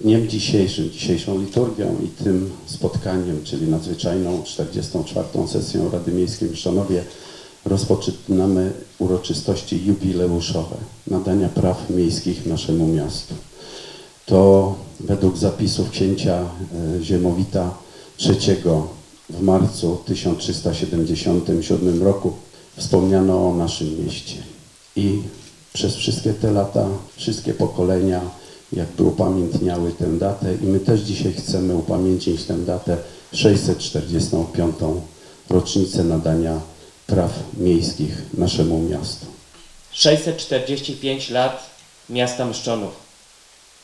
Dniem dzisiejszym, dzisiejszą liturgią i tym spotkaniem, czyli nadzwyczajną 44. sesją Rady Miejskiej w Mszanowie rozpoczynamy uroczystości jubileuszowe nadania praw miejskich naszemu miastu. To według zapisów księcia e, Ziemowita III w marcu 1377 roku wspomniano o naszym mieście. I przez wszystkie te lata, wszystkie pokolenia jakby upamiętniały tę datę i my też dzisiaj chcemy upamiętnić tę datę 645. rocznicę nadania praw miejskich naszemu miastu. 645 lat miasta Mszczonów.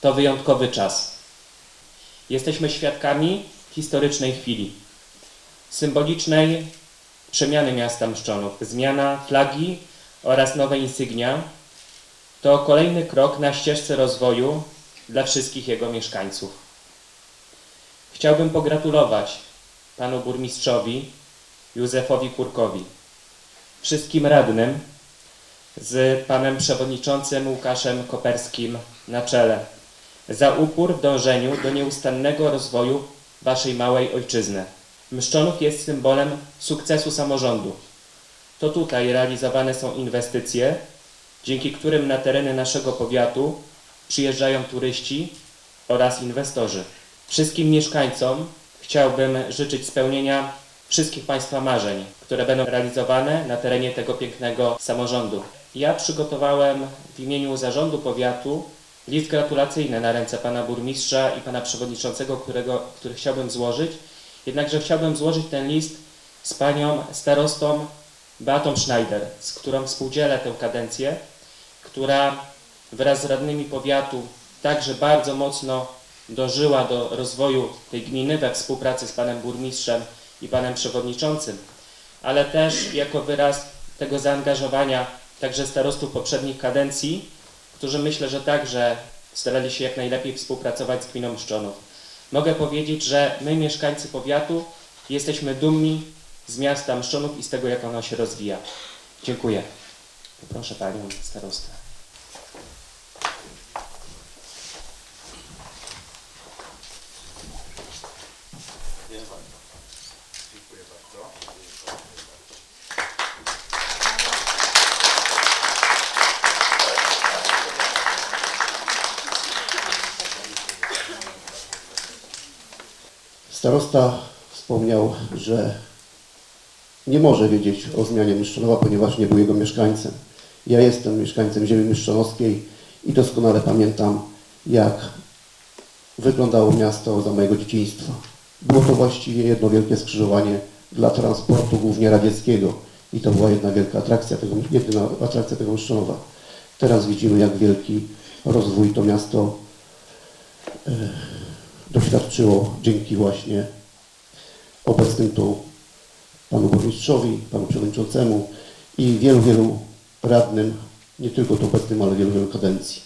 To wyjątkowy czas. Jesteśmy świadkami historycznej chwili, symbolicznej przemiany miasta Mszczonów. Zmiana flagi oraz nowe insygnia to kolejny krok na ścieżce rozwoju dla wszystkich jego mieszkańców. Chciałbym pogratulować panu burmistrzowi Józefowi Kurkowi, wszystkim radnym z panem przewodniczącym Łukaszem Koperskim na czele za upór w dążeniu do nieustannego rozwoju waszej małej ojczyzny. Mszczonów jest symbolem sukcesu samorządu. To tutaj realizowane są inwestycje, dzięki którym na tereny naszego powiatu przyjeżdżają turyści oraz inwestorzy. Wszystkim mieszkańcom chciałbym życzyć spełnienia wszystkich Państwa marzeń, które będą realizowane na terenie tego pięknego samorządu. Ja przygotowałem w imieniu zarządu powiatu list gratulacyjny na ręce pana burmistrza i pana przewodniczącego, którego, który chciałbym złożyć. Jednakże chciałbym złożyć ten list z panią starostą Beatą Schneider, z którą współdzielę tę kadencję, która wraz z radnymi powiatu także bardzo mocno dożyła do rozwoju tej gminy we współpracy z panem burmistrzem i panem przewodniczącym, ale też jako wyraz tego zaangażowania także starostów poprzednich kadencji, którzy myślę, że także starali się jak najlepiej współpracować z gminą Szczonów. Mogę powiedzieć, że my mieszkańcy powiatu jesteśmy dumni z miasta Mszczonów i z tego, jak ono się rozwija. Dziękuję. Proszę panią starostę. Starosta wspomniał, że nie może wiedzieć o zmianie Myszczonowa, ponieważ nie był jego mieszkańcem. Ja jestem mieszkańcem ziemi myszczonowskiej i doskonale pamiętam, jak wyglądało miasto za mojego dzieciństwa. Było to właściwie jedno wielkie skrzyżowanie dla transportu, głównie radzieckiego. I to była jedna wielka atrakcja tego, jedyna atrakcja tego Myszczonowa. Teraz widzimy, jak wielki rozwój to miasto e, doświadczyło dzięki właśnie obecnym tu panu burmistrzowi, panu przewodniczącemu i wielu, wielu radnym, nie tylko tu obecnym, ale wielu, wielu kadencji.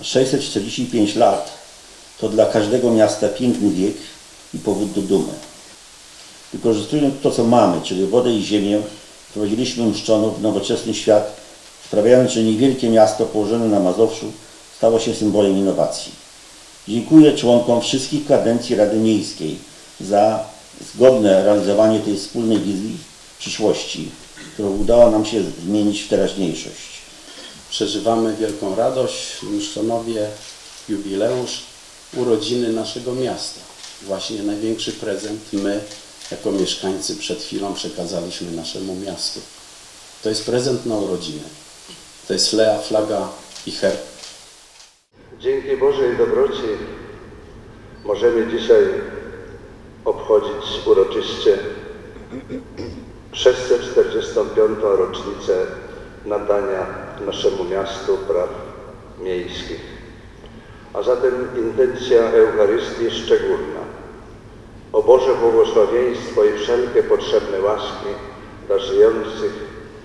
A 645 lat to dla każdego miasta piękny wiek i powód do dumy. Wykorzystując to, co mamy, czyli wodę i ziemię, wprowadziliśmy Mszczonów w nowoczesny świat, sprawiając, że niewielkie miasto położone na Mazowszu stało się symbolem innowacji. Dziękuję członkom wszystkich kadencji Rady Miejskiej za zgodne realizowanie tej wspólnej wizji przyszłości, którą udało nam się zmienić w teraźniejszość. Przeżywamy wielką radość Mszczonowie, jubileusz, urodziny naszego miasta. Właśnie największy prezent my, jako mieszkańcy, przed chwilą przekazaliśmy naszemu miastu. To jest prezent na urodziny. To jest flea, flaga i herb. Dzięki Bożej dobroci możemy dzisiaj obchodzić uroczyście 645. rocznicę nadania naszemu miastu praw miejskich. A zatem intencja Eucharystii szczególna. O Boże błogosławieństwo i wszelkie potrzebne łaski dla żyjących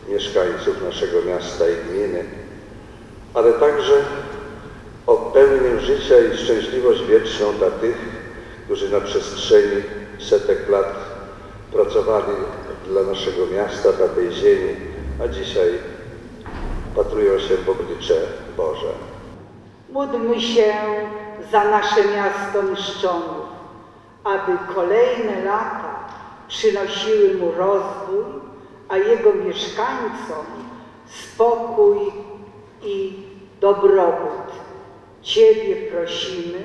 mieszkańców naszego miasta i gminy, ale także o pełnię życia i szczęśliwość wieczną dla tych, którzy na przestrzeni setek lat pracowali dla naszego miasta, dla tej ziemi, a dzisiaj patrują się w oblicze Boże. Módlmy się za nasze miasto Mszczonów, aby kolejne lata przynosiły mu rozwój, a jego mieszkańcom spokój i dobrobyt. Ciebie prosimy,